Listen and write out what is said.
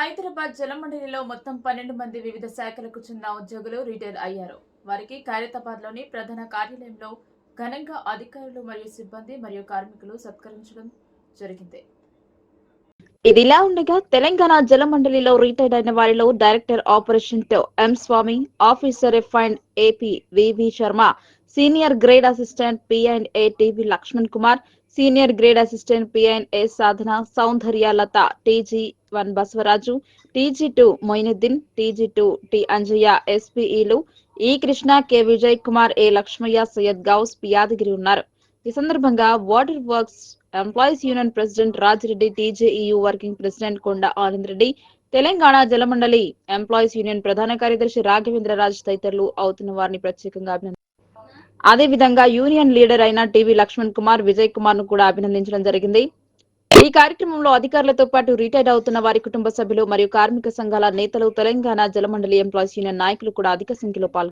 హైదరాబాద్ జలమండలిలో మొత్తం పన్నెండు మంది వివిధ శాఖలకు చెందిన ఉద్యోగులు రిటైర్ అయ్యారు. వారికి ఖైరతాబాద్లోని ప్రధాన కార్యాలయంలో ఘనంగా అధికారులు మరియు సిబ్బంది మరియు కార్మికులు సత్కరించడం జరిగింది. ఇదిలా ఉండగా తెలంగాణ జలమండలిలో రిటైర్డ్ అయిన వారిలో డైరెక్టర్ ఆపరేషన్తో M Swamy officer refined AP VV Sharma senior grade assistant P and A TV Laxman Kumar senior grade assistant P and A Sadhana Soundarya Latha TG one Basavaraju TG two Moinuddin TG two T Anjaiah ఎస్పీఈలు E Krishna K Vijay Kumar A Laxmaiah Syed Ghouse P Yadagiri ఉన్నారు. ఈ సందర్భంగా water works employees union president Rajireddy TJEU working president Konda Anand Reddy Telangana Jalamandali employees union ప్రధాన కార్యదర్శి రాఘవేంద్ర రాజ్ తదితరులు అవుతున్న వారిని ప్రత్యేకంగా అభినందించారు. అదే విధంగా యూనియన్ లీడర్ అయిన టీవీ లక్ష్మణ్ కుమార్ విజయ్ కుమార్ను కూడా అభినందించడం జరిగింది. ఈ కార్యక్రమంలో అధికారులతో పాటు రిటైర్డ్ అవుతున్న వారి కుటుంబ సభ్యులు మరియు కార్మిక సంఘాల నేతలు తెలంగాణ జలమండలి ఎంప్లాయీస్ యూనియన్ నాయకులు కూడా అధిక సంఖ్యలో పాల్గొన్నారు